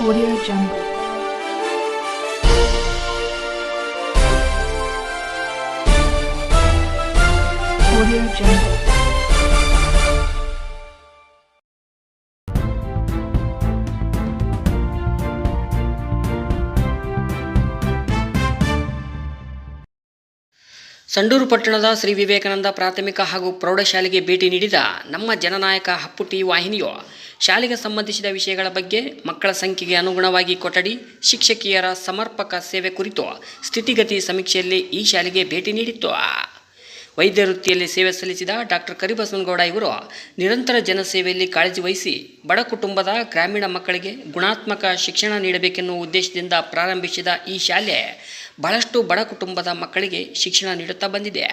Audio Jungle. Audio Jungle. Sandur ಪಟ್ಟಣದ ಶ್ರೀ ವಿವೇಕಾನಂದ ಪ್ರಾಥಮಿಕ ಹಾಗೂ ಪ್ರೌಢಶಾಲೆಗೆ ಭೇಟಿ ನೀಡಿದ ನಮ್ಮ ಜನನಾಯಕ ಹಪ್ಪುಟಿ ವಾಹಿನಿಯು ಶಾಲೆಗೆ ಸಂಬಂಧಿಸಿದ ವಿಷಯಗಳ ಬಗ್ಗೆ ಮಕ್ಕಳ ಸಂಖ್ಯೆಗೆ ಅನುಗುಣವಾಗಿ ಕೊಠಡಿ, ಶಿಕ್ಷಕಿಯರ ಸಮರ್ಪಕ ಸೇವೆ ಕುರಿತು ಸ್ಥಿತಿಗತಿ ಸಮೀಕ್ಷೆಯಲ್ಲಿ ಈ ಶಾಲೆಗೆ ಭೇಟಿ ನೀಡಿತ್ತು. ವೈದ್ಯ ವೃತ್ತಿಯಲ್ಲಿ ಸೇವೆ ಸಲ್ಲಿಸಿದ ಡಾಕ್ಟರ್ ಕರಿಬಸವನಗೌಡ ಇವರು ನಿರಂತರ ಜನಸೇವೆಯಲ್ಲಿ ಕಾಳಜಿ ವಹಿಸಿ ಬಡ ಕುಟುಂಬದ ಗ್ರಾಮೀಣ ಮಕ್ಕಳಿಗೆ ಗುಣಾತ್ಮಕ ಶಿಕ್ಷಣ ನೀಡಬೇಕೆನ್ನುವ ಉದ್ದೇಶದಿಂದ ಪ್ರಾರಂಭಿಸಿದ ಈ ಶಾಲೆ ಬಹಳಷ್ಟು ಬಡ ಕುಟುಂಬದ ಮಕ್ಕಳಿಗೆ ಶಿಕ್ಷಣ ನೀಡುತ್ತಾ ಬಂದಿದೆ.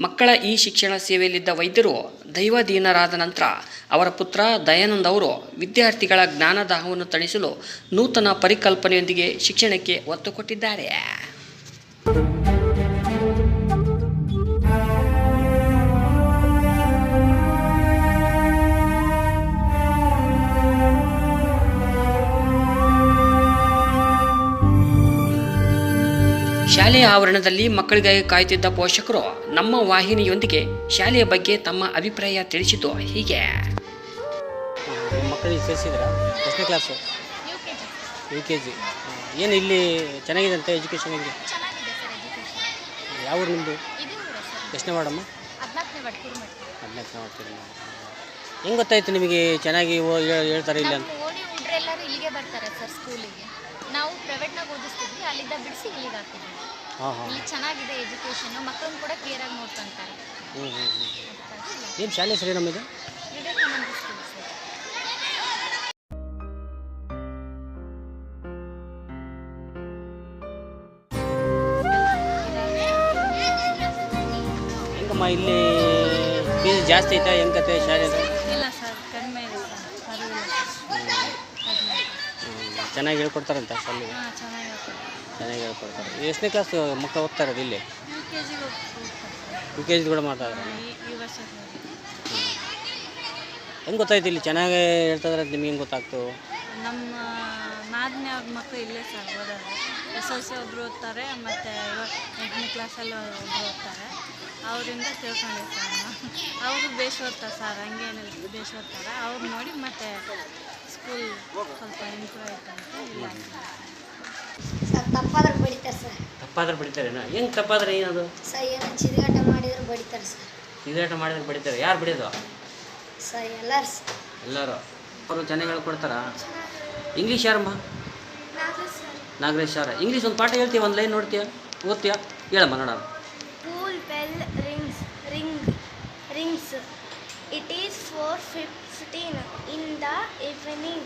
ಮಕ್ಕಳ ಈ ಶಿಕ್ಷಣ ಸೇವೆಯಲ್ಲಿದ್ದ ವೈದ್ಯರು ದೈವಾಧೀನರಾದ ನಂತರ ಅವರ ಪುತ್ರ ದಯಾನಂದ್ ಅವರು ವಿದ್ಯಾರ್ಥಿಗಳ ಜ್ಞಾನದಾಹವನ್ನು ತಣಿಸಲು ನೂತನ ಪರಿಕಲ್ಪನೆಯೊಂದಿಗೆ ಶಿಕ್ಷಣಕ್ಕೆ ಒತ್ತು ಕೊಟ್ಟಿದ್ದಾರೆ. ಶಾಲೆಯ ಆವರಣದಲ್ಲಿ ಮಕ್ಕಳಿಗಾಗಿ ಕಾಯುತ್ತಿದ್ದ ಪೋಷಕರು ನಮ್ಮ ವಾಹಿನಿಯೊಂದಿಗೆ ಶಾಲೆಯ ಬಗ್ಗೆ ತಮ್ಮ ಅಭಿಪ್ರಾಯ ತಿಳಿಸಿತು ಹೀಗೆ. ಮಕ್ಕಳಿಗೆ ಸೇರಿಸಿದ್ರ ಎಷ್ಟನೇ ಕ್ಲಾಸು ಯು ಕೆ ಜಿ ಏನು ಇಲ್ಲಿ ಚೆನ್ನಾಗಿದೆ ಅಂತ ಎಜುಕೇಷನ್ ಇಲ್ಲಿ ಚೆನ್ನಾಗಿದೆ ಸರ್ ಎಜುಕೇಷನ್ ಯಾವ ಊರು ನಿಮ್ಮದು ಇದು ಸರ್. ಎಷ್ಟನೇ ಮಾಡಮ್ಮ ಹದಿನಾಲ್ಕನೇ ಮಾಡ್ತೀರಿ ಹೆಂಗೆ ಗೊತ್ತಾಯ್ತು ನಿಮಗೆ ಚೆನ್ನಾಗಿ ಓ- ಹೇಳ್- ಹೇಳ್ತಾರೆ ಇಲ್ಲ ಅಂತ? ಹುಡ್ರೆಲ್ಲರೂ ಇಲ್ಲಿಗೆ ಬರ್ತಾರೆ ಸರ್ ಸ್ಕೂಲಿಗೆ ನಾವು ಪ್ರೈವೇಟ್ನಾಗ ಓದಿಸ್ತಿದ್ವಿ ಅಲ್ಲಿಂದ ಬಿಡಿಸಿ ಇಲ್ಲಿಗೆ ಹಾಕಿದ್ವಿ ಹಾಂ ಹಾಂ ಇಲ್ಲಿ ಚೆನ್ನಾಗಿದೆ ಎಜುಕೇಷನ್ ಮಕ್ಕಳನ್ನ ಕೂಡ ಕ್ಲಿಯರಾಗಿ ನೋಡ್ಕೊಂತಾರೆ. ಹ್ಞೂ ಹ್ಞೂ ಹ್ಞೂ ಏನು ಶಾಲೆ ಸರಿ ನಮಗೆ ವಿವೇಕಾನಂದ ಸ್ಕೂಲ್ ಸರ್. ಹೆಂಗಮ್ಮ ಇಲ್ಲಿ ಫೀಸ್ ಜಾಸ್ತಿ ಐತಾ? ಹೆಂಗ್ ಕತೆ ಶಾಲೆ ಇಲ್ಲ ಸರ್ ಕಡಿಮೆ ಇದೆ ಸರ್ ಪರವಾಗಿಲ್ಲ ಚೆನ್ನಾಗಿ ಹೇಳ್ಕೊಡ್ತಾರಂತ ಶಾಲೆಗೆ. ಚೆನ್ನಾಗಿ ಹೇಳ್ಕೊಡ್ತಾರೆ ಎಷ್ಟನೇ ಕ್ಲಾಸ್ ಮಕ್ಕಳು ಓದ್ತಾರೆ ಇಲ್ಲಿ? ಯು ಕೆ ಜಿ ಕೂಡ ಮಾಡ್ತಾರೆ ಹೆಂಗೆ ಗೊತ್ತಾಯ್ತು ಇಲ್ಲಿ? ಚೆನ್ನಾಗಿ ಹೇಳ್ತಾಯಿದ್ರೆ ನಿಮ್ಗೆ ಹೆಂಗೆ ಗೊತ್ತಾಗ್ತು? ನಮ್ಮ ನಾದನೇ ಅವ್ರ ಮಕ್ಕಳು ಇಲ್ಲೇ ಸರ್ ಓದೋದು. ಎಸ್ ಎಲ್ ಸಿ ಒಬ್ಬರು ಓದ್ತಾರೆ ಮತ್ತು ಎಂಟನೇ ಕ್ಲಾಸಲ್ಲಿ ಒಬ್ಬರು ಓದ್ತಾರೆ. ಅವರಿಂದ ತಿಳ್ಕೊಂಡೆ ಸರ್ ಅವರು ಬೇಷ್ ಓದ್ತಾರೆ ಸರ್ ಹಂಗೇನಿಲ್ಲ ಬೇಷ್ ಓದ್ತಾರೆ. ಅವ್ರು ನೋಡಿ ಮತ್ತೆ ಸ್ಕೂಲ್ ಸ್ವಲ್ಪ ಇಂಪ್ರೂವ್ ಆಯ್ತು ಅಂತ ಇಲ್ಲ ತಪ್ಪಾದ್ರೆ ಬಡಿತಾರೆ ಸರ್. ತಪ್ಪಾದ್ರೆ ಬಡಿತಾರೇನ? ಹೆಂಗೆ ತಪ್ಪಾದ್ರೆ ಏನದು? ಸರ್ ಏನೋ ಚಿರುಗಾಟ ಮಾಡಿದ್ರೆ ಬಡಿತಾರೆ ಸರ್. ಇದಾಟ ಮಾಡಿದ್ರೆ ಬಡಿತಾರೆ. ಯಾರು ಬಡಿಯೋದು? ಸರ್ ಎಲ್ಲರೂ ಎಲ್ಲರೂ? ಅವರು ಚೆನ್ನಾಗಿ ಹೇಳ್ಕೊಡ್ತಾರ? ಇಂಗ್ಲೀಷ್ ಯಾರಮ್ಮ? ನಾಗರೇಶ್ ಸರ್. ಇಂಗ್ಲೀಷ್ ಒಂದು ಪಾಠ ಹೇಳ್ತೀಯ ಒಂದು ಲೈನ್ ನೋಡ್ತೀಯ ಓದ್ತೀಯ? ಹೇಳಮ್ಮ ನೋಡೋಣ. Bell rings ring rings it It is 4:15 in the evening.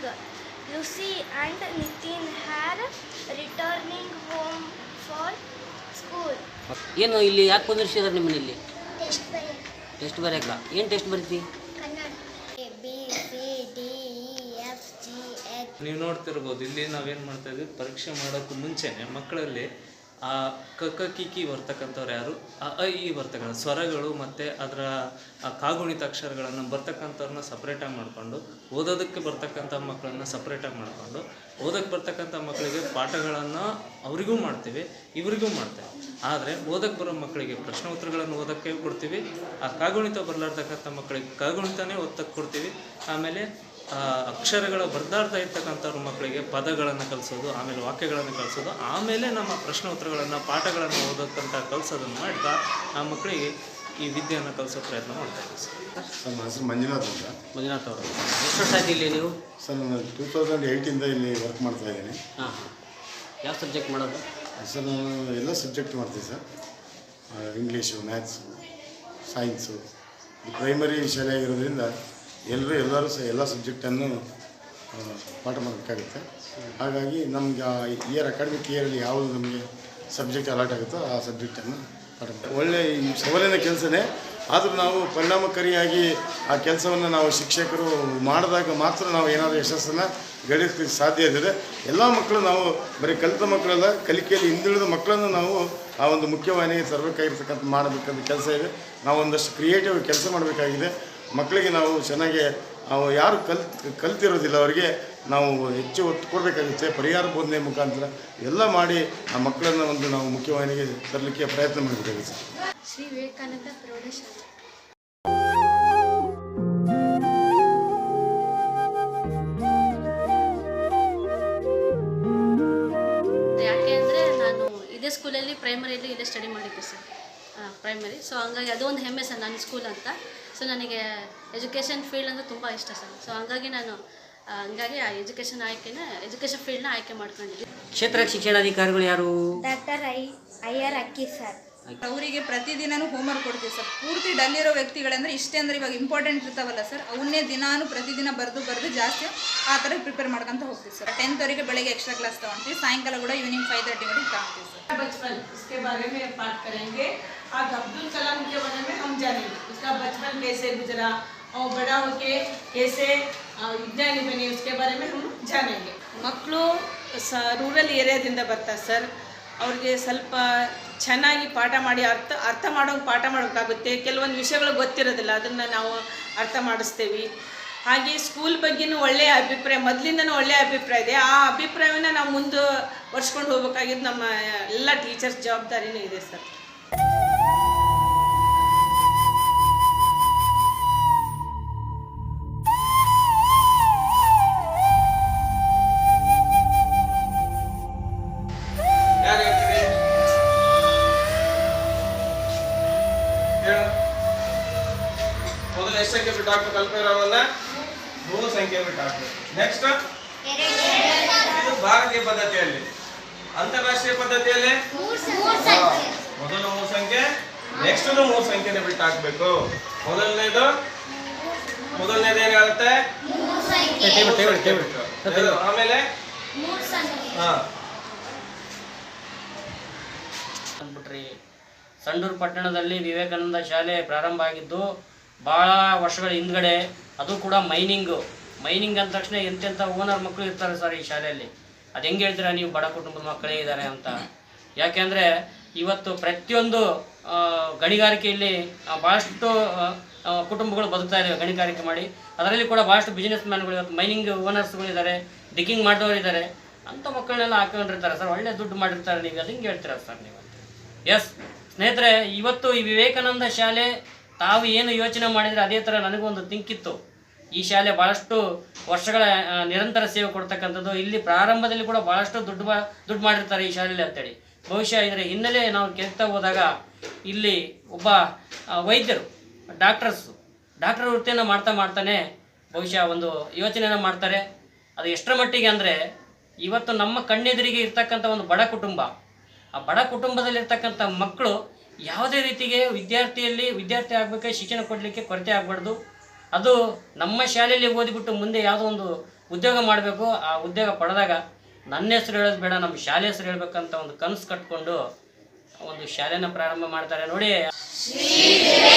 Lucy and Nitin are returning home for school. ಏನು ಇಲ್ಲಿ ಯಾಕೆ ಕುಂದಿರ್ಸಿದಾರೆ ನಿಮ್ಮನ್ನ ಇಲ್ಲಿ ಟೆಸ್ಟ್ ಬರೀ ಟೆಸ್ಟ್ ಬರೆಯಕ್ಕ ಏನು test ಬರೀತಿ? Kannada A B C D E F G H ನೀವು ನೋಡ್ತಿರ್ಬೋದು ಇಲ್ಲಿ ನಾವೇನು ಮಾಡ್ತಾ ಇದ್ವಿ ಪರೀಕ್ಷೆ ಮಾಡೋಕ್ಕೂ ಮುಂಚೆನೆ ಮಕ್ಕಳಲ್ಲಿ ಆ ಕ ಕ, ಕಿ ಕಿ ಬರ್ತಕ್ಕಂಥವ್ರು ಯಾರು? ಆ, ಅ ಈ ಬರ್ತಕ್ಕಂಥ ಸ್ವರಗಳು ಮತ್ತು ಅದರ, ಆ, ಕಾಗುಣಿತ ಅಕ್ಷರಗಳನ್ನು ಬರ್ತಕ್ಕಂಥವ್ರನ್ನ ಸಪ್ರೇಟಾಗಿ ಮಾಡಿಕೊಂಡು, ಓದೋದಕ್ಕೆ ಬರ್ತಕ್ಕಂಥ ಮಕ್ಕಳನ್ನ ಸಪ್ರೇಟಾಗಿ ಮಾಡಿಕೊಂಡು ಓದಕ್ಕೆ ಬರ್ತಕ್ಕಂಥ ಮಕ್ಕಳಿಗೆ ಪಾಠಗಳನ್ನು ಅವರಿಗೂ ಮಾಡ್ತೀವಿ, ಇವರಿಗೂ ಮಾಡ್ತೇವೆ. ಆದರೆ ಓದಕ್ಕೆ ಬರೋ ಮಕ್ಕಳಿಗೆ ಪ್ರಶ್ನೆ ಉತ್ತರಗಳನ್ನು ಓದೋಕ್ಕೆ ಕೊಡ್ತೀವಿ, ಆ ಕಾಗುಣಿತ ಬರಲಾರ್ದಕ್ಕಂಥ ಮಕ್ಕಳಿಗೆ ಕಾಗುಣಿತನೇ ಓದಕ್ಕೆ ಕೊಡ್ತೀವಿ. ಆಮೇಲೆ ಅಕ್ಷರಗಳ ಬರ್ದಾಡ್ತಾ ಇರ್ತಕ್ಕಂಥವ್ರ ಮಕ್ಕಳಿಗೆ ಪದಗಳನ್ನು ಕಲಿಸೋದು ಆಮೇಲೆ ವಾಕ್ಯಗಳನ್ನು ಕಲಿಸೋದು ಆಮೇಲೆ ನಮ್ಮ ಪ್ರಶ್ನೆ ಉತ್ತರಗಳನ್ನು ಪಾಠಗಳನ್ನು ಓದೋಕ್ಕಂತ ಕಲಿಸೋದನ್ನು ಮಾಡ್ತಾ ಆ ಮಕ್ಕಳಿಗೆ ಈ ವಿದ್ಯೆಯನ್ನು ಕಲಿಸೋ ಪ್ರಯತ್ನ ಮಾಡ್ತಾ ಇದ್ದೀವಿ ಸರ್. ನನ್ನ ಹೆಸರು ಮಂಜುನಾಥ್ ಅಂತ. ಮಂಜುನಾಥ್ ಅವರು. ಎಷ್ಟು ವರ್ಷ ಆಯ್ತು ಇಲ್ಲಿ ನೀವು? ಸರ್ ನಾನು ಟೂ ತೌಸಂಡ್ ಏಯ್ಟಿಂದ ಇಲ್ಲಿ ವರ್ಕ್ ಮಾಡ್ತಾ ಇದ್ದೀನಿ. ಹಾಂ ಹಾಂ. ಯಾವ ಸಬ್ಜೆಕ್ಟ್ ಮಾಡೋದು? ಸರ್ ನಾನು ಎಲ್ಲ ಸಬ್ಜೆಕ್ಟ್ ಮಾಡ್ತೀನಿ sir. English maths science. Primary ಶಾಲೆ ಆಗಿರೋದ್ರಿಂದ ಎಲ್ಲರೂ ಎಲ್ಲರೂ ಸಹ ಎಲ್ಲ ಸಬ್ಜೆಕ್ಟನ್ನು ಪಾಠ ಮಾಡಬೇಕಾಗುತ್ತೆ. ಹಾಗಾಗಿ ನಮ್ಗೆ ಆ ಇಯರ್ ಅಕಾಡೆಮಿಕ್ ಇಯರಲ್ಲಿ ಯಾವುದು ನಮಗೆ ಸಬ್ಜೆಕ್ಟ್ ಅಲಾಟ್ ಆಗುತ್ತೋ ಆ ಸಬ್ಜೆಕ್ಟನ್ನು ಪಾಠ ಮಾಡ್ತೀವಿ. ಒಳ್ಳೆ ಈ ಸವಾಲಿನ ಕೆಲಸನೇ. ಆದರೂ ನಾವು ಪರಿಣಾಮಕಾರಿಯಾಗಿ ಆ ಕೆಲಸವನ್ನು ನಾವು ಶಿಕ್ಷಕರು ಮಾಡಿದಾಗ ಮಾತ್ರ ನಾವು ಏನಾದರೂ ಯಶಸ್ಸನ್ನು ಗಳಿಸಲಿಕ್ಕೆ ಸಾಧ್ಯ ಇದೆ ಎಲ್ಲ ಮಕ್ಕಳು ನಾವು, ಬರೀ ಕಲಿತ ಮಕ್ಕಳಲ್ಲ, ಕಲಿಕೆಯಲ್ಲಿ ಹಿಂದುಳಿದ ಮಕ್ಕಳನ್ನು ನಾವು ಆ ಒಂದು ಮುಖ್ಯವಾಹಿನಿಗೆ ತರಬೇಕಾಗಿರ್ತಕ್ಕಂಥ ಮಾಡಬೇಕಂತ ಕೆಲಸ ಇದೆ. ನಾವು ಒಂದಷ್ಟು ಕ್ರಿಯೇಟಿವ್ ಕೆಲಸ ಮಾಡಬೇಕಾಗಿದೆ. ಮಕ್ಕಳಿಗೆ ನಾವು ಚೆನ್ನಾಗಿ ನಾವು ಯಾರು ಕಲ್ ಕಲ್ತಿರೋದಿಲ್ಲ ಅವರಿಗೆ ನಾವು ಹೆಚ್ಚು ಒತ್ತು ಕೊಡಬೇಕಾಗುತ್ತೆ ಪರಿಹಾರ ಬೋಧನೆ ಮುಖಾಂತರ ಎಲ್ಲ ಮಾಡಿ ಆ ಮಕ್ಕಳನ್ನು ಒಂದು ನಾವು ಮುಖ್ಯವಾಹಿನಿಗೆ ತರಲಿಕ್ಕೆ ಪ್ರಯತ್ನ ಮಾಡಬೇಕಾಗುತ್ತೆ. ಶ್ರೀ ವಿವೇಕಾನಂದ ಪ್ರೌಢಶಾಲೆ. ಯಾಕೆ ಅಂದರೆ ನಾನು ಇದೇ ಸ್ಕೂಲಲ್ಲಿ ಪ್ರೈಮರಿಯಲ್ಲಿ ಇಲ್ಲೇ ಸ್ಟಡಿ ಮಾಡಿದ್ದೆ ಸರ್ ಪ್ರೈಮರಿ ಸೊ ಹಂಗಾಗಿ ಅದೊಂದು ಹೆಮ್ಮೆ ಸರ್ ನನ್ನ ಸ್ಕೂಲ್ ಅಂತ. ಸೊ ನನಗೆ ಎಜುಕೇಷನ್ ಫೀಲ್ಡ್ ಅಂದರೆ ತುಂಬ ಇಷ್ಟ ಸರ್. ಸೊ ಹಂಗಾಗಿ ನಾನು ಹಂಗಾಗಿ ಆ ಎಜುಕೇಷನ್ ಆಯ್ಕೆನ ಎಜುಕೇಷನ್ ಫೀಲ್ಡ್ನ ಆಯ್ಕೆ ಮಾಡ್ಕೊಂಡಿದ್ದೀನಿ. ಕ್ಷೇತ್ರ ಶಿಕ್ಷಣಾಧಿಕಾರಿಗಳು ಯಾರು? ಡಾಕ್ಟರ್ ಐ ಅಯ್ಯರ್ ಅಕ್ಕಿ ಸರ್. ಅವರಿಗೆ ಪ್ರತಿದಿನನೂ ಹೋಮ್ವರ್ಕ್ ಕೊಡ್ತೀವಿ ಸರ್. ಪೂರ್ತಿ ಡಲ್ಲಿರೋ ಇರೋ ವ್ಯಕ್ತಿಗಳಂದ್ರೆ ಇಷ್ಟೇ ಅಂದ್ರೆ ಇವಾಗ ಇಂಪಾರ್ಟೆಂಟ್ ಇರ್ತಾವಲ್ಲ ಸರ್. ಅವನ್ನೇ ದಿನಾನು ಪ್ರತಿದಿನ ಬರೆದು ಬರೆದು ಜಾಸ್ತಿ ಆ ಥರ ಪ್ರಿಪೇರ್ ಮಾಡ್ಕೊಂತ ಹೋಗ್ತೀವಿ ಸರ್. ಟೆಂತ್ವರೆಗೆ ಬೆಳಗ್ಗೆ ಎಕ್ಸ್ಟ್ರಾ ಕ್ಲಾಸ್ ತೊಗೊಳ್ತೀವಿ ಸಾಯಂಕಾಲ ಕೂಡ ಈವ್ನಿಂಗ್ ಫೈವ್ ತರ್ಟಿವರೆಗೆ ತಗೊಳ್ತೀವಿ ಸರ್. बचपन उसके बारे में बात करेंगे आज अब्दुल कलाम के बारे में हम जानेंगे उसका बचपन कैसे गुजरा और बड़ा होके कैसे अ, विज्ञानी बने उसके बारे में हम जानेंगे ಮಕ್ಕಳು ಸ ರೂರಲ್ ಏರಿಯಾದಿಂದ ಬರ್ತಾರೆ ಸರ್ ಅವ್ರಿಗೆ ಸ್ವಲ್ಪ ಚೆನ್ನಾಗಿ ಪಾಠ ಮಾಡಿ ಅರ್ಥ ಅರ್ಥ ಮಾಡೋಂಗೆ ಪಾಠ ಮಾಡೋಕ್ಕಾಗುತ್ತೆ ಕೆಲವೊಂದು ವಿಷಯಗಳು ಗೊತ್ತಿರೋದಿಲ್ಲ ಅದನ್ನು ನಾವು ಅರ್ಥ ಮಾಡಿಸ್ತೇವೆ ಹಾಗೆ ಸ್ಕೂಲ್ ಬಗ್ಗೆನೂ ಒಳ್ಳೆಯ ಅಭಿಪ್ರಾಯ ಮೊದಲಿಂದನೂ ಒಳ್ಳೆಯ ಅಭಿಪ್ರಾಯ ಇದೆ ಆ ಅಭಿಪ್ರಾಯವನ್ನು ನಾವು ಮುಂದೆ ವರ್ಷಕೊಂಡು ಹೋಗ್ಬೇಕಾಗಿದ್ದು ನಮ್ಮ ಎಲ್ಲ ಟೀಚರ್ಸ್ ಜವಾಬ್ದಾರಿನೂ ಇದೆ ಸರ್ ಅಂದ್ಬಿಟ್ರಿ ಸಂಡೂರು ಪಟ್ಟಣದಲ್ಲಿ ವಿವೇಕಾನಂದ ಶಾಲೆ ಪ್ರಾರಂಭ ಆಗಿದ್ದು, ಭಾಳ ವರ್ಷಗಳ ಹಿಂದ್ಗಡೆ ಅದು ಕೂಡ ಮೈನಿಂಗು. ಮೈನಿಂಗ್ ಅಂದ ತಕ್ಷಣ ಎಂತೆಂಥ ಓನರ್ ಮಕ್ಕಳು ಇರ್ತಾರೆ ಸರ್ ಈ ಶಾಲೆಯಲ್ಲಿ. ಅದು ಹೆಂಗೆ ಹೇಳ್ತೀರಾ ನೀವು ಬಡ ಕುಟುಂಬದ ಮಕ್ಕಳೇ ಇದ್ದಾರೆ ಅಂತ. ಯಾಕೆಂದರೆ ಇವತ್ತು ಪ್ರತಿಯೊಂದು ಗಣಿಗಾರಿಕೆಯಲ್ಲಿ ಭಾಳಷ್ಟು ಕುಟುಂಬಗಳು ಬದುಕ್ತಾ ಇದ್ದಾವೆ ಗಣಿಗಾರಿಕೆ ಮಾಡಿ. ಅದರಲ್ಲಿ ಕೂಡ ಭಾಳಷ್ಟು ಬಿಸ್ನೆಸ್ ಮ್ಯಾನ್ಗಳು ಇವತ್ತು ಮೈನಿಂಗ್ ಓನರ್ಸ್ಗಳಿದ್ದಾರೆ ಡಿಗ್ಗಿಂಗ್ ಮಾಡೋರು ಇದ್ದಾರೆ. ಅಂಥ ಮಕ್ಕಳನ್ನೆಲ್ಲ ಹಾಕೊಂಡಿರ್ತಾರೆ ಸರ್, ಒಳ್ಳೆ ದುಡ್ಡು ಮಾಡಿರ್ತಾರೆ ನೀವು. ಅದು ಹಿಂಗೆ ಹೇಳ್ತೀರಾ ಸರ್ ನೀವು? ಎಸ್ ಸ್ನೇಹಿತರೆ, ಇವತ್ತು ಈ ವಿವೇಕಾನಂದ ಶಾಲೆ, ತಾವು ಏನು ಯೋಚನೆ ಮಾಡಿದರೆ ಅದೇ ಥರ ನನಗೊಂದು ತಿಂಕಿತ್ತು. ಈ ಶಾಲೆ ಭಾಳಷ್ಟು ವರ್ಷಗಳ ನಿರಂತರ ಸೇವೆ ಕೊಡ್ತಕ್ಕಂಥದ್ದು. ಇಲ್ಲಿ ಪ್ರಾರಂಭದಲ್ಲಿ ಕೂಡ ಭಾಳಷ್ಟು ದುಡ್ಡು ಬ, ದುಡ್ಡು ಮಾಡಿರ್ತಾರೆ ಈ ಶಾಲೆಯಲ್ಲಿ ಅಂತೇಳಿ. ಬಹುಶಃ ಇದರ ಹಿನ್ನೆಲೆ ನಾವು ಕೇಳ್ತಾ ಹೋದಾಗ ಇಲ್ಲಿ ಒಬ್ಬ ವೈದ್ಯರು, ಡಾಕ್ಟರ್ಸು, ಡಾಕ್ಟರ್ ವೃತ್ತಿಯನ್ನು ಮಾಡ್ತಾ ಮಾಡ್ತಾನೆ ಬಹುಶಃ ಒಂದು ಯೋಚನೆಯನ್ನು ಮಾಡ್ತಾರೆ. ಅದು ಎಷ್ಟರ ಮಟ್ಟಿಗೆ ಅಂದರೆ, ಇವತ್ತು ನಮ್ಮ ಕಣ್ಣೆದುರಿಗೆ ಇರ್ತಕ್ಕಂಥ ಒಂದು ಬಡ ಕುಟುಂಬ ಆ ಬಡ ಕುಟುಂಬದಲ್ಲಿರ್ತಕ್ಕಂಥ ಮಕ್ಕಳು ಯಾವುದೇ ರೀತಿಗೆ ವಿದ್ಯಾರ್ಥಿಯಲ್ಲಿ ವಿದ್ಯಾರ್ಥಿ ಆಗಬೇಕಾದ್ರೆ ಶಿಕ್ಷಣ ಕೊಡಲಿಕ್ಕೆ ಕೊರತೆ ಆಗಬಾರ್ದು. ಅದು ನಮ್ಮ ಶಾಲೆಯಲ್ಲಿ ಓದಿಬಿಟ್ಟು ಮುಂದೆ ಯಾವುದೋ ಒಂದು ಉದ್ಯೋಗ ಮಾಡಬೇಕು, ಆ ಉದ್ಯೋಗ ಪಡೆದಾಗ ನನ್ನ ಹೆಸರು ಹೇಳೋದು ಬೇಡ, ನಮ್ಮ ಶಾಲೆ ಹೆಸರು ಹೇಳ್ಬೇಕಂತ ಒಂದು ಕನಸು ಕಟ್ಕೊಂಡು ಒಂದು ಶಾಲೆನ ಪ್ರಾರಂಭ ಮಾಡ್ತಾರೆ. ನೋಡಿ ಶಿಕ್ಷಣ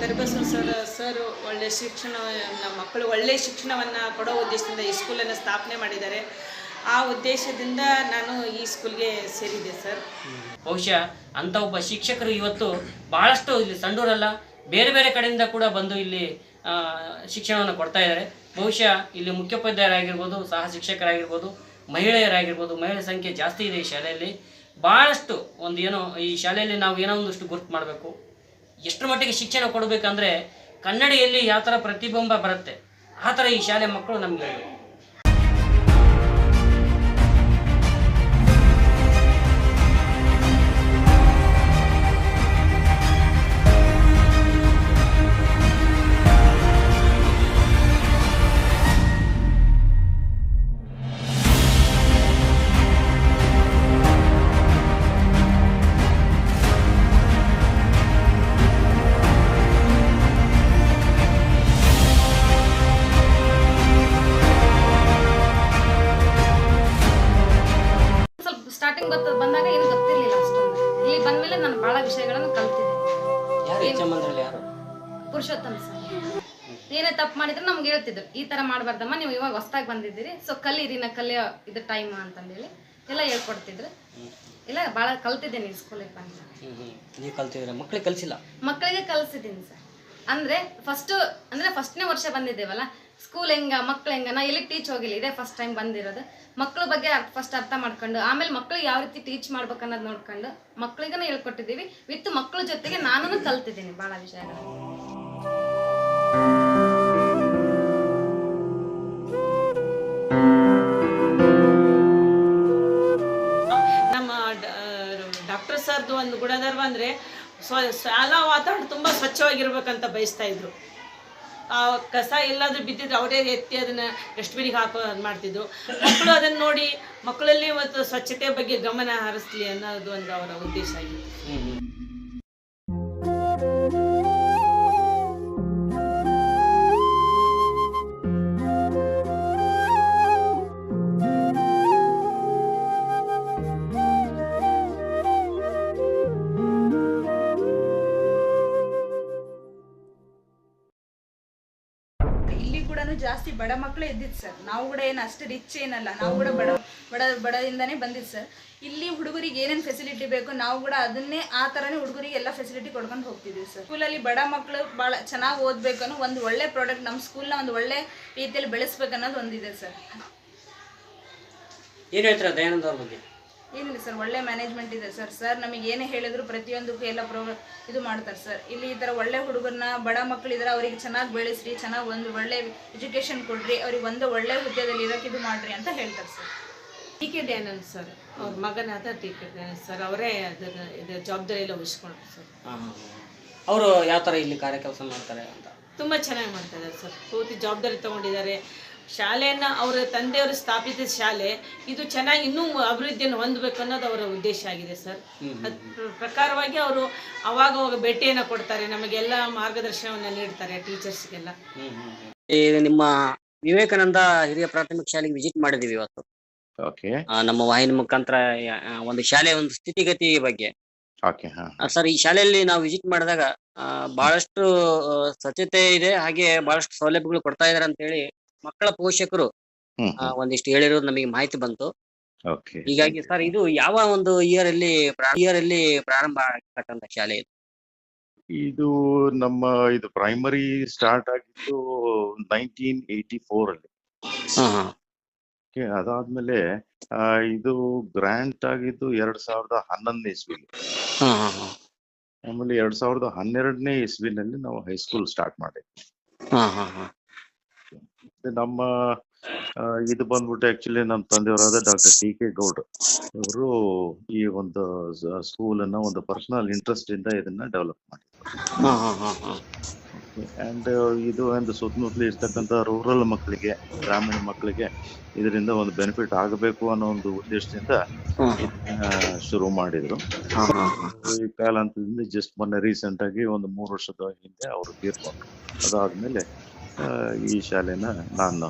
ಆದಂಥ ಕರಿಬಸವ ಸರ್ ಸರ್ ಒಳ್ಳೆ ಶಿಕ್ಷಣ, ನಮ್ಮ ಮಕ್ಕಳು ಒಳ್ಳೆಯ ಶಿಕ್ಷಣವನ್ನು ಕೊಡೋ ಉದ್ದೇಶದಿಂದ ಈ ಸ್ಕೂಲನ್ನು ಸ್ಥಾಪನೆ ಮಾಡಿದ್ದಾರೆ. ಆ ಉದ್ದೇಶದಿಂದ ನಾನು ಈ ಸ್ಕೂಲ್ಗೆ ಸೇರಿದ್ದೆ ಸರ್. ಬಹುಶಃ ಅಂಥ ಒಬ್ಬ ಶಿಕ್ಷಕರು ಇವತ್ತು ಬಹಳಷ್ಟು ಸಂಡೂರಲ್ಲ, ಬೇರೆ ಬೇರೆ ಕಡೆಯಿಂದ ಕೂಡ ಬಂದು ಇಲ್ಲಿ ಶಿಕ್ಷಣವನ್ನು ಕೊಡ್ತಾ ಇದ್ದಾರೆ. ಬಹುಶಃ ಇಲ್ಲಿ ಮುಖ್ಯೋಪಾಧ್ಯಾಯರಾಗಿರ್ಬೋದು, ಸಹ ಶಿಕ್ಷಕರಾಗಿರ್ಬೋದು, ಮಹಿಳೆಯರಾಗಿರ್ಬೋದು, ಮಹಿಳೆ ಸಂಖ್ಯೆ ಜಾಸ್ತಿ ಇದೆ ಈ ಶಾಲೆಯಲ್ಲಿ. ಭಾಳಷ್ಟು ಒಂದು ಏನೋ, ಈ ಶಾಲೆಯಲ್ಲಿ ನಾವು ಏನೋ ಒಂದಷ್ಟು ಗುರುತು ಮಾಡಬೇಕು. ಎಷ್ಟರ ಮಟ್ಟಿಗೆ ಶಿಕ್ಷಣ ಕೊಡಬೇಕಂದ್ರೆ ಕನ್ನಡಿಯಲ್ಲಿ ಯಾವ ಥರ ಪ್ರತಿಬಿಂಬ ಬರುತ್ತೆ, ಆ ಥರ ಈ ಶಾಲೆ ಮಕ್ಕಳು ನಮಗೆ ಥರ ಮಾಡಬಾರ್ದಮ್ಮ ನೀವು ಇವಾಗ ಹೊಸ್ದಾಗಿ ಬಂದಿದ್ದೀರಿ. ಸೊ ಕಲೀರಿ ನಾ ಕಲಿಯೋ ಇದು ಟೈಮ್ ಅಂತಂದೇಳಿ ಎಲ್ಲ ಹೇಳ್ಕೊಡ್ತಿದ್ರು. ಇಲ್ಲ ಭಾಳ ಕಲ್ತಿದ್ದೀನಿ ಸ್ಕೂಲಿಗೆ ಬಂದು. ನೀವು ಕಲ್ತಿದ್ರೆ ಮಕ್ಳಿಗೆ ಕಲಿಸಿಲ್ಲ? ಮಕ್ಕಳಿಗೆ ಕಲಿಸಿದ್ದೀನಿ ಸರ್. ಅಂದ್ರೆ ಫಸ್ಟು ಅಂದ್ರೆ ಫಸ್ಟ್ನೇ ವರ್ಷ ಬಂದಿದ್ದೇವಲ್ಲ ಸ್ಕೂಲ್ ಹೆಂಗ ಮಕ್ಳು ಹೆಂಗ ನಾ ಎಲ್ಲಿ ಟೀಚ್ ಹೋಗಿಲ್ಲ ಇದೇ ಫಸ್ಟ್ ಟೈಮ್ ಬಂದಿರೋದು. ಮಕ್ಳ ಬಗ್ಗೆ ಫಸ್ಟ್ ಅರ್ಥ ಮಾಡ್ಕೊಂಡು ಆಮೇಲೆ ಮಕ್ಳಿಗೆ ಯಾವ ರೀತಿ ಟೀಚ್ ಮಾಡ್ಬೇಕು ಅನ್ನೋದು ನೋಡ್ಕೊಂಡು ಮಕ್ಳಿಗೂ ಹೇಳ್ಕೊಟ್ಟಿದ್ದೀವಿ. ವಿತ್ ಮಕ್ಳ ಜೊತೆಗೆ ನಾನು ಕಲ್ತಿದ್ದೀನಿ ಭಾಳ ವಿಷಯಗಳು ಡಾಕ್ಟರ್ ಒಂದು ಗುಣಧರ್ಮ ಅಂದರೆ ಸ್ವ ಶಾಲಾ ವಾತಾವರಣ ತುಂಬ ಸ್ವಚ್ಛವಾಗಿರ್ಬೇಕಂತ ಬಯಸ್ತಾ ಇದ್ರು. ಆ ಕಸ ಎಲ್ಲಾದರೂ ಬಿದ್ದಿದ್ರೆ ಅವರೇ ಎತ್ತಿ ಅದನ್ನು ಡಸ್ಟ್ಬಿನಿಗೆ ಹಾಕೋ ಮಾಡ್ತಿದ್ರು. ಮಕ್ಕಳು ಅದನ್ನು ನೋಡಿ ಮಕ್ಕಳಲ್ಲಿ ಮತ್ತು ಸ್ವಚ್ಛತೆ ಬಗ್ಗೆ ಗಮನ ಹರಿಸ್ಲಿ ಅನ್ನೋದು ಒಂದು ಅವರ ಉದ್ದೇಶ ಆಗಿತ್ತು. ಬಡ ಮಕ್ಕಳು ಇದ್ದಿತ್ತು ಸರ್ ನಾವು ಕೂಡ ಏನು ಅಷ್ಟು ರಿಚ್ ಏನಲ್ಲ, ನಾವು ಕೂಡ ಬಡ ಬಡ, ಬಡದಿಂದನೇ ಬಂದಿತ್ತು ಸರ್ ಇಲ್ಲಿ ಹುಡುಗರಿಗೆ ಏನೇನು ಫೆಸಿಲಿಟಿ ಬೇಕು, ನಾವು ಕೂಡ ಅದನ್ನೇ ಆ ಥರನೇ ಹುಡುಗರಿಗೆ ಎಲ್ಲ ಫೆಸಿಲಿಟಿ ಕೊಡ್ಕೊಂಡು ಹೋಗ್ತಿದ್ವಿ ಸರ್ ಸ್ಕೂಲಲ್ಲಿ ಬಡ ಮಕ್ಕಳು ಭಾಳ ಚೆನ್ನಾಗಿ ಓದಬೇಕು ಒಂದು ಒಳ್ಳೆ ಪ್ರಾಡಕ್ಟ್ ನಮ್ಮ ಸ್ಕೂಲ್ನ ಒಂದು ಒಳ್ಳೆ ರೀತಿಯಲ್ಲಿ ಬೆಳೆಸ್ಬೇಕು ಅನ್ನೋದು ಒಂದಿದೆ ಸರ್ ಏನು ಹೇಳ್ತಾರೆ ದಯಾನಂದ ಅವ್ರ ಬಗ್ಗೆ? ಏನಿಲ್ಲ ಸರ್ ಒಳ್ಳೆ ಮ್ಯಾನೇಜ್ಮೆಂಟ್ ಇದೆ ಸರ್. ಸರ್ ನಮಗೆ ಏನೇ ಹೇಳಿದ್ರು ಪ್ರತಿಯೊಂದಕ್ಕೂ ಎಲ್ಲ ಪ್ರೋ ಇದು ಮಾಡ್ತಾರೆ ಸರ್. ಇಲ್ಲಿ ಈ ಥರ ಒಳ್ಳೆ ಹುಡುಗರನ್ನ ಬಡ ಮಕ್ಕಳಿದ್ರೆ ಅವರಿಗೆ ಚೆನ್ನಾಗಿ ಬೆಳೆಸ್ರಿ ಚೆನ್ನಾಗಿ ಒಂದು ಒಳ್ಳೆ ಎಜುಕೇಷನ್ ಕೊಡ್ರಿ ಅವ್ರಿಗೆ ಒಂದು ಒಳ್ಳೆ ಹುದ್ದೆದಲ್ಲಿ ಇರೋಕೆ ಇದು ಮಾಡ್ರಿ ಅಂತ ಹೇಳ್ತಾರೆ sir. T K Dayanand sir ಅವ್ರ ಮಗನಾದ ಟಿ ಕೆ ದಯಾನಂದ್ ಸರ್ ಅವರೇ ಅದನ್ನು ಇದು ಜವಾಬ್ದಾರಿ ಎಲ್ಲ ವಹಿಸ್ಕೊಂಡ್ರು ಸರ್. ಅವರು ಯಾವ ಥರ ಇಲ್ಲಿ ಕಾರ್ಯ ಕೆಲಸ ಮಾಡ್ತಾರೆ ಅಂತ? ತುಂಬ ಚೆನ್ನಾಗಿ ಮಾಡ್ತಾ ಇದ್ದಾರೆ ಸರ್. ಪೂರ್ತಿ ಜವಾಬ್ದಾರಿ ತಗೊಂಡಿದ್ದಾರೆ. ಶಾಲೆಯನ್ನು ಅವರ ತಂದೆಯವರು ಸ್ಥಾಪಿಸಿದ ಶಾಲೆ ಇದು ಚೆನ್ನಾಗಿ ಇನ್ನೂ ಅಭಿವೃದ್ಧಿಯನ್ನು ಹೊಂದಬೇಕು ಅನ್ನೋದು ಅವರ ಉದ್ದೇಶ ಆಗಿದೆ ಸರ್. ಪ್ರಕಾರವಾಗಿ ಅವರು ಅವಾಗ ಅವಾಗ ಭೇಟಿಯನ್ನು ಕೊಡ್ತಾರೆ ನಮಗೆಲ್ಲ ಮಾರ್ಗದರ್ಶನವನ್ನು ನೀಡ್ತಾರೆ ಟೀಚರ್ಸ್ಗೆಲ್ಲ. ಈ ನಿಮ್ಮ ವಿವೇಕಾನಂದ ಹಿರಿಯ ಪ್ರಾಥಮಿಕ ಶಾಲೆಗೆ ವಿಸಿಟ್ ಮಾಡಿದೀವಿ ಇವತ್ತು. ಓಕೆ. ಆ, ನಮ್ಮ ವಾಹಿನಿ ಮುಖಾಂತರ ಒಂದು ಶಾಲೆಯ ಒಂದು ಸ್ಥಿತಿಗತಿ ಬಗ್ಗೆ. ಓಕೆ ಹಾ. ಸರ್ ಈ ಶಾಲೆಯಲ್ಲಿ ನಾವು ವಿಸಿಟ್ ಮಾಡಿದಾಗ ಬಹಳಷ್ಟು ಸ್ವಚ್ಛತೆ ಇದೆ ಹಾಗೆ ಬಹಳಷ್ಟು ಸೌಲಭ್ಯಗಳು ಕೊಡ್ತಾ ಇದಾರೆ ಅಂತ ಹೇಳಿ ಮಕ್ಕಳ ಪೋಷಕರು ಒಂದಿಷ್ಟು ಹೇಳಿರೋದು ನಮಗೆ ಮಾಹಿತಿ ಬಂತು. ಓಕೆ. ಹೀಗಾಗಿ ಸರ್ ಇದು ಯಾವ ಒಂದು ಇಯರ್ ಅಲ್ಲಿ ಇಯರ್ ಅಲ್ಲಿ ಪ್ರಾರಂಭ ಆಗಿರ್ತಕ್ಕಂಥ ಶಾಲೆ ಇದು? ಇದು ನಮ್ಮ ಇದು ಪ್ರೈಮರಿ ಸ್ಟಾರ್ಟ್ ಆಗಿದ್ದು ನೈನ್ಟೀನ್ ಏಯ್ಟಿ ಫೋರ್ ಅಲ್ಲಿ ಅದಾದ್ಮೇಲೆ ಇದು ಗ್ರಾಂಟ್ ಆಗಿದ್ದು ಎರಡ್ ಸಾವಿರದ ಹನ್ನೊಂದನೇ ಇಸ್ವಿಲಿ. ಆಮೇಲೆ ಎರಡ್ ಸಾವಿರದ ಹನ್ನೆರಡನೇ ಇಸ್ವಿನಲ್ಲಿ ನಾವು ಹೈಸ್ಕೂಲ್ ಸ್ಟಾರ್ಟ್ ಮಾಡಿದ್ವಿ. ನಮ್ಮ ಇದು ಬಂದ್ಬಿಟ್ಟು ಆಕ್ಚುಲಿ ನಮ್ಮ ತಂದೆಯವರಾದ ಡಾಕ್ಟರ್ ಟಿ ಕೆ ಗೌಡ್ ಅವರು ಈ ಒಂದು ಸ್ಕೂಲ್ ಅನ್ನ ಒಂದು ಪರ್ಸನಲ್ ಇಂಟ್ರೆಸ್ಟ್ ಇಂದ ಇದನ್ನ ಡೆವಲಪ್ ಮಾಡಿದ್ರು. ಅಂಡ್ ಇದು ಒಂದು ಸುತ್ತಮುತ್ತಲು ಇರ್ತಕ್ಕಂಥ ರೂರಲ್ ಮಕ್ಕಳಿಗೆ ಗ್ರಾಮೀಣ ಮಕ್ಕಳಿಗೆ ಇದರಿಂದ ಒಂದು ಬೆನಿಫಿಟ್ ಆಗಬೇಕು ಅನ್ನೋ ಒಂದು ಉದ್ದೇಶದಿಂದ ಶುರು ಮಾಡಿದ್ರು. ಈ ಕಾಲಾಂತರದಿಂದ ಜಸ್ಟ್ ಮೊನ್ನೆ ರೀಸೆಂಟ್ ಆಗಿ ಒಂದು ಮೂರು ವರ್ಷದ ಹಿಂದೆ ಅವರು ತೀರ್ಕೊಂಡ್ರು. ಅದಾದ್ಮೇಲೆ ಈ ಶಾಲೆನ ನಾನು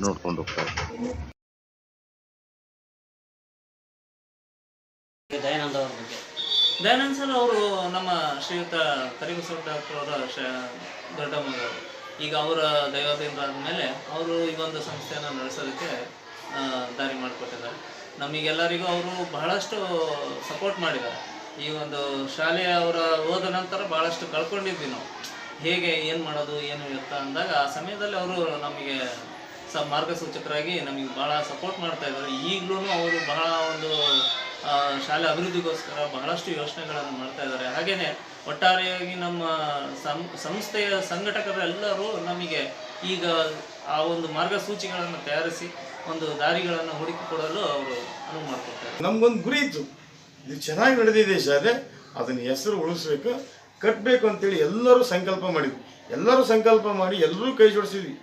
ನೋಡ್ಕೊಂಡು ಹೋಗ್ತಾ ಇದ್ದೆ. ದಯಾನಂದ ಅವ್ರ ಬಗ್ಗೆ. ದಯಾನಂದ್ ಸರ್ ಅವರು ನಮ್ಮ ಶ್ರೀಯುತ ಕರಿಬಸವ ಡಾಕ್ಟರ್ ಅವರ ಶ ದೊಡ್ಡ ಮಗ ಈಗ ಅವರ ದೈವಾಧೀನರಾದ ಆದಮೇಲೆ ಅವರು ಈ ಒಂದು ಸಂಸ್ಥೆಯನ್ನು ನಡೆಸೋದಕ್ಕೆ ಆ, ದಾರಿ ಮಾಡಿಕೊಟ್ಟಿದ್ದಾರೆ. ನಮಗೆಲ್ಲರಿಗೂ ಅವರು ಬಹಳಷ್ಟು ಸಪೋರ್ಟ್ ಮಾಡಿದ್ದಾರೆ. ಈ ಒಂದು ಶಾಲೆ ಅವರ ಹೋದ ನಂತರ ಬಹಳಷ್ಟು ಕಳ್ಕೊಂಡಿದ್ವಿ ನಾವು. ಹೇಗೆ, ಏನು ಮಾಡೋದು, ಏನು ಎತ್ತ ಅಂದಾಗ ಆ ಸಮಯದಲ್ಲಿ ಅವರು ನಮಗೆ ಸ ಮಾರ್ಗಸೂಚಕರಾಗಿ ನಮಗೆ ಭಾಳ ಸಪೋರ್ಟ್ ಮಾಡ್ತಾ ಇದ್ದಾರೆ ಈಗಲೂ ಅವರು ಬಹಳ ಒಂದು ಶಾಲೆ ಅಭಿವೃದ್ಧಿಗೋಸ್ಕರ ಬಹಳಷ್ಟು ಯೋಚನೆಗಳನ್ನು ಮಾಡ್ತಾ ಇದ್ದಾರೆ. ಹಾಗೆಯೇ ಒಟ್ಟಾರೆಯಾಗಿ ನಮ್ಮ ಸಂ, ಸಂಸ್ಥೆಯ ಸಂಘಟಕರೆಲ್ಲರೂ ನಮಗೆ ಈಗ ಆ ಒಂದು ಮಾರ್ಗಸೂಚಿಗಳನ್ನು ತಯಾರಿಸಿ ಒಂದು ದಾರಿಗಳನ್ನು ಹುಡುಕಿಕೊಡಲು ಅವರು ಅನುವು ಮಾಡಿಕೊಡ್ತಾರೆ ನಮ್ಗೊಂದು ಗುರಿ ಇತ್ತು. ಇದು ಚೆನ್ನಾಗಿ ನಡೆದಿದೆ ಶಾಲೆ. ಅದನ್ನು ಹೆಸರು ಉಳಿಸ್ಬೇಕು. ಕಟ್ಟಬೇಕು ಅಂತೇಳಿ ಎಲ್ಲರೂ ಸಂಕಲ್ಪ ಮಾಡಿದ್ವಿ. ಎಲ್ಲರೂ ಸಂಕಲ್ಪ ಮಾಡಿ ಎಲ್ಲರೂ ಕೈ ಜೋಡಿಸಿದ್ವಿ.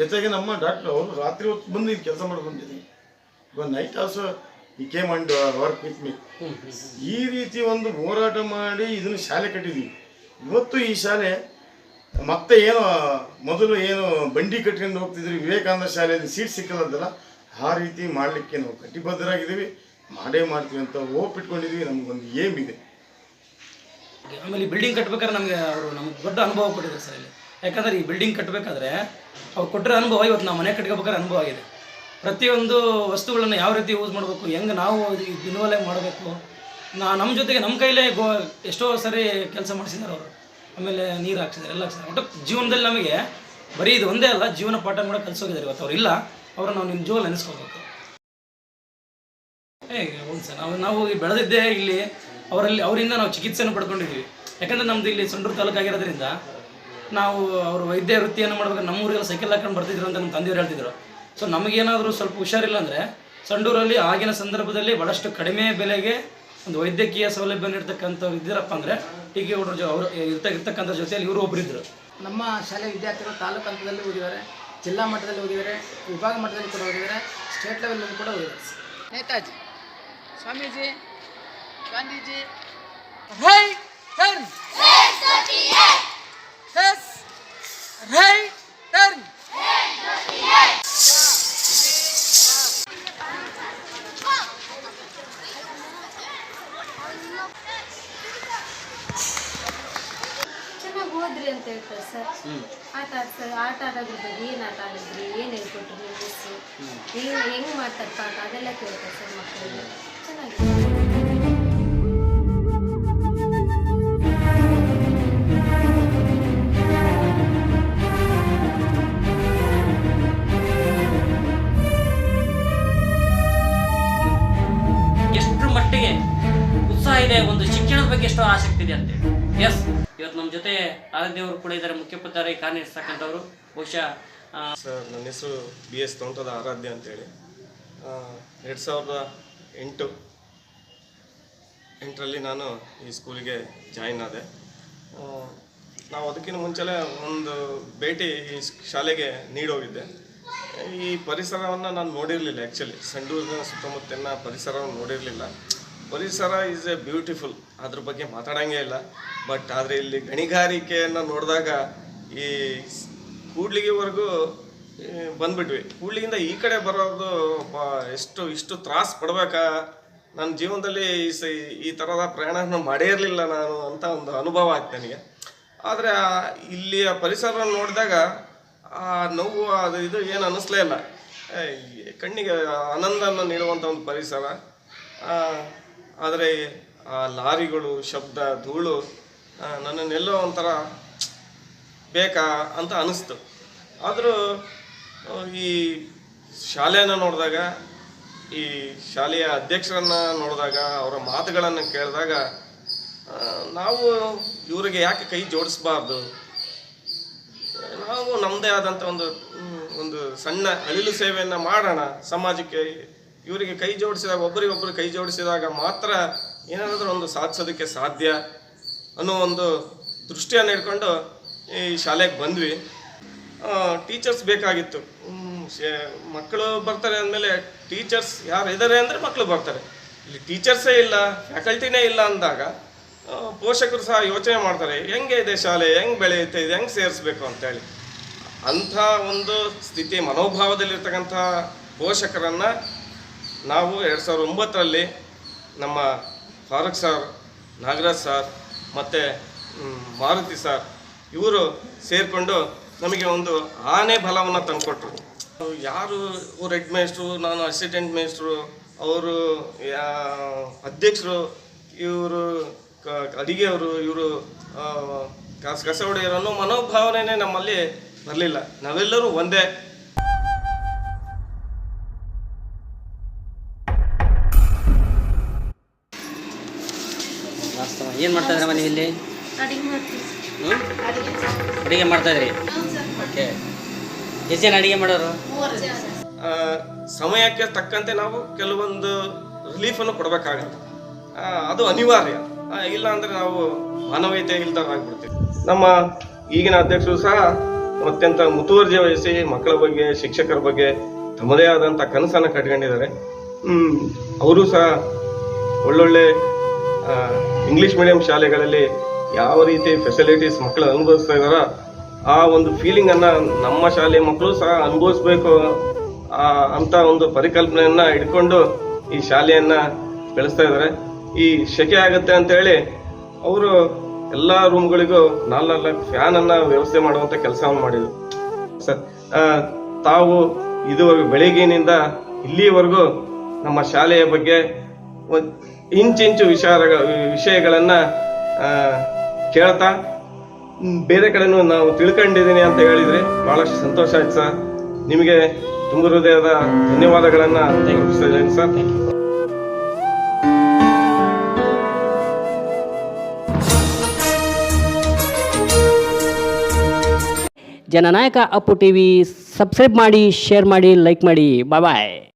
ಜೊತೆಗೆ ನಮ್ಮ ಡಾಕ್ಟರ್ ಅವರು ರಾತ್ರಿ ಹೊತ್ತು ಬಂದು ಇದು ಕೆಲಸ ಮಾಡಿ ಬಂದಿದ್ದೀವಿ ಇವಾಗ ನೈಟ್ ಆಲ್ಸೋ ಈ came and work with me ಈ ರೀತಿ ಒಂದು ಹೋರಾಟ ಮಾಡಿ ಇದನ್ನು ಶಾಲೆ ಕಟ್ಟಿದ್ವಿ. ಇವತ್ತು ಈ ಶಾಲೆ ಮತ್ತೆ ಏನು, ಮೊದಲು ಏನು ಬಂಡಿ ಕಟ್ಕೊಂಡು ಹೋಗ್ತಿದ್ರು, ವಿವೇಕಾನಂದ ಶಾಲೆಯಲ್ಲಿ ಸೀಟ್ ಸಿಕ್ಕಲ್ಲದಲ್ಲ ಆ ರೀತಿ ಮಾಡಲಿಕ್ಕೆ ನಾವು ಕಟಿಬದ್ಧರಾಗಿದ್ದೀವಿ ಮಾಡೇ ಮಾಡ್ತೀವಿ ಅಂತ ಹೋಪ್ ಇಟ್ಕೊಂಡಿದ್ವಿ ನಮಗೊಂದು ಏಮ್ ಇದೆ. ಆಮೇಲೆ ಈ ಬಿಲ್ಡಿಂಗ್ ಕಟ್ಬೇಕಾದ್ರೆ ನಮಗೆ ಅವರು ನಮ್ಗೆ ದೊಡ್ಡ ಅನುಭವ ಕೊಟ್ಟಿದ್ದಾರೆ ಸರ್ ಇಲ್ಲಿ. ಯಾಕಂದ್ರೆ ಈ ಬಿಲ್ಡಿಂಗ್ ಕಟ್ಟಬೇಕಾದ್ರೆ ಅವ್ರು ಕೊಟ್ಟಿರೋ ಅನುಭವ ಇವತ್ತು ನಾವು ಮನೆ ಕಟ್ಕೋಬೇಕಾದ್ರೆ ಅನುಭವ ಆಗಿದೆ. ಪ್ರತಿಯೊಂದು ವಸ್ತುಗಳನ್ನು ಯಾವ ರೀತಿ ಯೂಸ್ ಮಾಡಬೇಕು, ಹೆಂಗೆ ನಾವು ಇನ್ವಾಲ್ವ್ ಮಾಡಬೇಕು. ನಾ ನಮ್ಮ ಜೊತೆಗೆ ನಮ್ಮ ಕೈಲೇ ಗೋ ಎಷ್ಟೋ ಸರಿ ಕೆಲಸ ಮಾಡಿಸಿದ್ದಾರೆ ಅವರು. ಆಮೇಲೆ ನೀರು ಹಾಕ್ಸಿದ್ದಾರೆ ಎಲ್ಲ ಹಾಕ್ಸಿದ್ದಾರೆ ಒಟ್ಟು ಜೀವನದಲ್ಲಿ ನಮಗೆ ಬರೀ ಇದು ಒಂದೇ ಅಲ್ಲ, ಜೀವನ ಪಾಠ ಕೂಡ ಕಲಿಸೋಗಿದ್ದಾರೆ ಇವತ್ತು. ಅವ್ರು ಇಲ್ಲ, ಅವ್ರನ್ನ ನಾವು ನಿಮ್ಮ ಜೀವನ ನೆನೆಸ್ಕೋಬೇಕು ಏ, ಹೌದು ಸರ್. ನಾವು ನಾವು ಬೆಳೆದಿದ್ದೇ ಇಲ್ಲಿ ಅವರಲ್ಲಿ ಅವರಿಂದ ನಾವು ಚಿಕಿತ್ಸೆಯನ್ನು ಪಡ್ಕೊಂಡಿದ್ದೀವಿ. ಯಾಕಂದರೆ ನಮ್ದು ಇಲ್ಲಿ ಸಂಡೂರು ತಾಲೂಕು ಆಗಿರೋದ್ರಿಂದ ನಾವು ಅವರು ವೈದ್ಯ ವೃತ್ತಿಯನ್ನು ಮಾಡ್ಬೇಕು ನಮ್ಮೂರಿಗೆಲ್ಲ ಸೈಕಲ್ ಹಾಕೊಂಡು ಬರ್ತಿದ್ರು ಅಂತ ನಮ್ಮ ತಂದೆಯವರು ಹೇಳ್ತಿದ್ರು. ಸೊ ನಮಗೇನಾದರೂ ಸ್ವಲ್ಪ ಹುಷಾರಿಲ್ಲ ಅಂದರೆ ಸಂಡೂರಲ್ಲಿ ಆಗಿನ ಸಂದರ್ಭದಲ್ಲಿ ಭಾಳಷ್ಟು ಕಡಿಮೆ ಬೆಲೆಗೆ ಒಂದು ವೈದ್ಯಕೀಯ ಸೌಲಭ್ಯ ನೀಡ್ತಕ್ಕಂಥವ್ರು ಇದ್ದೀರಪ್ಪ ಅಂದರೆ ಟೀಕೆ ಹುಡುಗರ ಜೊ ಅವರು ಇರ್ತ ಇರ್ತಕ್ಕಂಥ ಜೊತೆಯಲ್ಲಿ ಇವರು ಒಬ್ಬರಿದ್ದರು ನಮ್ಮ ಶಾಲೆ ವಿದ್ಯಾರ್ಥಿಗಳು ತಾಲೂಕು ಹಂತದಲ್ಲಿ ಓದಿದ್ದಾರೆ ಜಿಲ್ಲಾ ಮಟ್ಟದಲ್ಲಿ ಓದಿದ್ದಾರೆ ವಿಭಾಗ ಮಟ್ಟದಲ್ಲಿ ಕೂಡ ಓದಿದ್ದಾರೆ ಸ್ಟೇಟ್ ಲೆವೆಲ್ನಲ್ಲಿ ಕೂಡ ಓದಿದ್ದಾರೆ. Netaji Swamiji Gandhiji. Right turn yes right turn ಚೆನ್ನಾಗಿ ಓದ್ರಿ ಅಂತ ಹೇಳ್ತಾರೆ ಸರ್. ಆಟ ಆಡ್ತಾರೆ ಆಟ ಆಡೋದ್ರ ಬಗ್ಗೆ ಏನು ಆಟ ಆಡಿದ್ರಿ? ಏನು ಹೇಳ್ಕೊಟ್ರಿ ನೀವು? ಹೆಂಗೆ ಹೆಂಗೆ ಮಾಡ್ತಾರೆ ಪಾಠ? ಅದೆಲ್ಲ ಕೇಳ್ತಾರೆ ಸರ್ ಮಕ್ಕಳಿಗೆ. ಚೆನ್ನಾಗಿ ಬಗ್ಗೆ ಎಷ್ಟೋ ಆಸಕ್ತಿ ಇದೆ ಅಂತೇಳಿ. ಎಸ್ ಇವತ್ತು ನಮ್ಮ ಜೊತೆ ಆರಾಧ್ಯವರು ಕೂಡ ಇದ್ದಾರೆ ಮುಖ್ಯೋಪಾಧ್ಯಾಯರಾಗಿ ಕಾರ್ಯನಿರ್ಸತಕ್ಕಂಥವ್ರು ಬಹುಶಃ ಸರ್, ನನ್ನ ಹೆಸರು ಬಿ ಎಸ್ ತೋಂಟದ ಆರಾಧ್ಯ ಅಂತೇಳಿ. ಎರಡು ಸಾವಿರದ ಎಂಟು, ಎಂಟರಲ್ಲಿ ನಾನು ಈ ಸ್ಕೂಲಿಗೆ ಜಾಯಿನ್ ಆದೆ. ನಾವು ಅದಕ್ಕಿಂತ ಮುಂಚೆಲೆ ಒಂದು ಭೇಟಿ ಈ ಶಾಲೆಗೆ ನೀಡೋಗಿದ್ದೆ. ಈ ಪರಿಸರವನ್ನು ನಾನು ನೋಡಿರಲಿಲ್ಲ ಆ್ಯಕ್ಚುಲಿ ಸಂಡೂರಿನ ಸುತ್ತಮುತ್ತಲಿನ ಪರಿಸರವನ್ನು ನೋಡಿರಲಿಲ್ಲ. ಪರಿಸರ ಈಸ್ ಎ ಬ್ಯೂಟಿಫುಲ್ ಅದ್ರ ಬಗ್ಗೆ ಮಾತಾಡೋಂಗೇ ಇಲ್ಲ. ಬಟ್ ಆದರೆ ಇಲ್ಲಿ ಗಣಿಗಾರಿಕೆಯನ್ನು ನೋಡಿದಾಗ ಈ ಕೂಡ್ಲಿಗೆವರೆಗೂ ಬಂದ್ಬಿಟ್ವಿ. ಕೂಡ್ಲಿಗಿಂದ ಈ ಕಡೆ ಬರೋದು ಎಷ್ಟು, ಇಷ್ಟು ತ್ರಾಸ್ ಪಡ್ಬೇಕಾ? ನನ್ನ ಜೀವನದಲ್ಲಿ ಈ ಥರದ ಪ್ರಯಾಣವನ್ನು ಮಾಡೇ ಇರಲಿಲ್ಲ ನಾನು ಅಂತ ಒಂದು ಅನುಭವ ಆಯ್ತು ನನಗೆ. ಆದರೆ ಇಲ್ಲಿಯ ಪರಿಸರ ನೋಡಿದಾಗ ಆ ನೋವು, ಅದು ಇದು ಏನು ಅನ್ನಿಸ್ಲೇ ಇಲ್ಲ. ಕಣ್ಣಿಗೆ ಆನಂದವನ್ನು ನೀಡುವಂಥ ಒಂದು ಪರಿಸರ. ಆದರೆ ಆ ಲಾರಿಗಳು, ಶಬ್ದ, ಧೂಳು ನನ್ನನ್ನೆಲ್ಲೋ ಒಂಥರ ಬೇಕಾ ಅಂತ ಅನ್ನಿಸ್ತು ಆದರೂ ಈ ಶಾಲೆಯನ್ನು ನೋಡಿದಾಗ, ಈ ಶಾಲೆಯ ಅಧ್ಯಕ್ಷರನ್ನು ನೋಡಿದಾಗ, ಅವರ ಮಾತುಗಳನ್ನು ಕೇಳಿದಾಗ ನಾವು ಇವರಿಗೆ ಯಾಕೆ ಕೈ ಜೋಡಿಸ್ಬಾರ್ದು? ನಾವು ನಮ್ಮದೇ ಆದಂಥ ಒಂದು ಒಂದು ಸಣ್ಣ ಅಳಿಲು ಸೇವೆಯನ್ನು ಮಾಡೋಣ, ಸಮಾಜಕ್ಕೆ ಇವರಿಗೆ ಕೈ ಜೋಡಿಸಿದಾಗ, ಒಬ್ಬರಿಗೊಬ್ಬರು ಕೈ ಜೋಡಿಸಿದಾಗ ಮಾತ್ರ ಏನಾದರೂ ಒಂದು ಸಾಧಿಸೋದಕ್ಕೆ ಸಾಧ್ಯ ಅನ್ನೋ ಒಂದು ದೃಷ್ಟಿಯನ್ನು ಇಟ್ಕೊಂಡು ಈ ಶಾಲೆಗೆ ಬಂದ್ವಿ. ಟೀಚರ್ಸ್ ಬೇಕಾಗಿತ್ತು. ಮಕ್ಕಳು ಬರ್ತಾರೆ ಅಂದಮೇಲೆ ಟೀಚರ್ಸ್ ಯಾರು ಇದ್ದಾರೆ ಅಂದರೆ ಮಕ್ಕಳು ಬರ್ತಾರೆ. ಇಲ್ಲಿ ಟೀಚರ್ಸೇ ಇಲ್ಲ ಫ್ಯಾಕಲ್ಟಿನೇ ಇಲ್ಲ ಅಂದಾಗ ಪೋಷಕರು ಸಹ ಯೋಚನೆ ಮಾಡ್ತಾರೆ, ಹೆಂಗೆ ಇದೆ ಶಾಲೆ, ಹೆಂಗೆ ಬೆಳೆಯುತ್ತೆ, ಇದು ಹೆಂಗೆ ಸೇರಿಸ್ಬೇಕು ಅಂತೇಳಿ. ಅಂಥ ಒಂದು ಸ್ಥಿತಿ, ಮನೋಭಾವದಲ್ಲಿರ್ತಕ್ಕಂಥ ಪೋಷಕರನ್ನು ನಾವು ಎರಡು ಸಾವಿರದ ಒಂಬತ್ತರಲ್ಲಿ ನಮ್ಮ ಫಾರೂಕ್ ಸರ್, ನಾಗರಾಜ್ ಸರ್ ಮತ್ತು ಮಾರುತಿ ಸರ್, ಇವರು ಸೇರಿಕೊಂಡು ನಮಗೆ ಒಂದು ಆನೆ ಬಲವನ್ನು ತಂದುಕೊಟ್ರು. ಯಾರು ಹೆಡ್ ಮೇಸ್ಟ್ರು, ನಾನು ಅಸಿಸ್ಟೆಂಟ್ ಮೇಸ್ಟ್ರು, ಅವರು ಅಧ್ಯಕ್ಷರು, ಇವರು ಅಡಿಗೆಯವರು, ಇವರು ಕಸ ಕಸ ಹೊಡೆಯೋರು ಅನ್ನೋ ಮನೋಭಾವನೆ ನಮ್ಮಲ್ಲಿ ಬರಲಿಲ್ಲ. ನಾವೆಲ್ಲರೂ ಒಂದೇ. ಏನು ಮಾಡ್ತಾ ಇದ್ರಮ್ಮ ನೀವು ಇಲ್ಲಿ? ಹ್ಞೂ ಅಡುಗೆ ಮಾಡ್ತಾಯಿದ್ರಿ ಓಕೆ. ಎಷ್ಟು ಜನ ಅಡುಗೆ ಮಾಡೋರು? ಆ, ಸಮಯಕ್ಕೆ ತಕ್ಕಂತೆ ನಾವು ಕೆಲವೊಂದು ರಿಲೀಫನ್ನು ಕೊಡಬೇಕಾಗತ್ತೆ. ಆ, ಅದು ಅನಿವಾರ್ಯ. ಇಲ್ಲ ಅಂದರೆ ನಾವು ಮಾನವೀಯತೆ ಇಲ್ದಾಗ್ಬಿಡ್ತೀವಿ ನಮ್ಮ ಈಗಿನ ಅಧ್ಯಕ್ಷರು ಸಹ ಅತ್ಯಂತ ಮುತುವರ್ಜಿ ವಹಿಸಿ ಮಕ್ಕಳ ಬಗ್ಗೆ ಶಿಕ್ಷಕರ ಬಗ್ಗೆ ತಮ್ಮದೇ ಆದಂಥ ಕನಸನ್ನು ಕಟ್ಕೊಂಡಿದ್ದಾರೆ. ಹ್ಮ್, ಅವರು ಸಹ ಒಳ್ಳೊಳ್ಳೆ ಇಂಗ್ಲಿಷ್ ಮೀಡಿಯಂ ಶಾಲೆಗಳಲ್ಲಿ ಯಾವ ರೀತಿ ಫೆಸಿಲಿಟೀಸ್ ಮಕ್ಕಳು ಅನುಭವಿಸ್ತಾ ಇದಾರ ಆ ಒಂದು ಫೀಲಿಂಗನ್ನು ನಮ್ಮ ಶಾಲೆ ಮಕ್ಕಳು ಸಹ ಅನುಭವಿಸ್ಬೇಕು ಅಂತ ಒಂದು ಪರಿಕಲ್ಪನೆಯನ್ನ ಇಟ್ಕೊಂಡು ಈ ಶಾಲೆಯನ್ನ ಬೆಳೆಸ್ತಾ ಇದ್ದಾರೆ. ಈ ಶೆಕೆ ಆಗುತ್ತೆ ಅಂತ ಹೇಳಿ ಅವರು ಎಲ್ಲ ರೂಮ್ಗಳಿಗೂ ನಾಲ್ಕು ನಾಲ್ಕು ಫ್ಯಾನನ್ನು ವ್ಯವಸ್ಥೆ ಮಾಡುವಂಥ ಕೆಲಸವನ್ನು ಮಾಡಿದ್ರು. ಸರ್ ತಾವು ಇದುವರೆಗೂ ಬೆಳಗ್ಗಿನಿಂದ ಇಲ್ಲಿವರೆಗೂ ನಮ್ಮ ಶಾಲೆಯ ಬಗ್ಗೆ ಇಂಚಿಂಚು ವಿಚಾರ ವಿಷಯಗಳನ್ನು ಕೇಳ್ತಾ ಬೇರೆ ಕಡೆನೂ ನಾವು ತಿಳ್ಕೊಂಡಿದ್ದೀನಿ ಅಂತ ಹೇಳಿದ್ರೆ ಬಹಳಷ್ಟು ಸಂತೋಷ ಆಯ್ತು ಸರ್. ನಿಮಗೆ ತುಂಬ ಹೃದಯದ ಧನ್ಯವಾದಗಳನ್ನು ಸರ್. ಜನನಾಯಕ ಅಪ್ಪು ಟಿ ವಿ ಸಬ್ಸ್ಕ್ರೈಬ್ ಮಾಡಿ ಶೇರ್ ಮಾಡಿ ಲೈಕ್ ಮಾಡಿ. Bye bye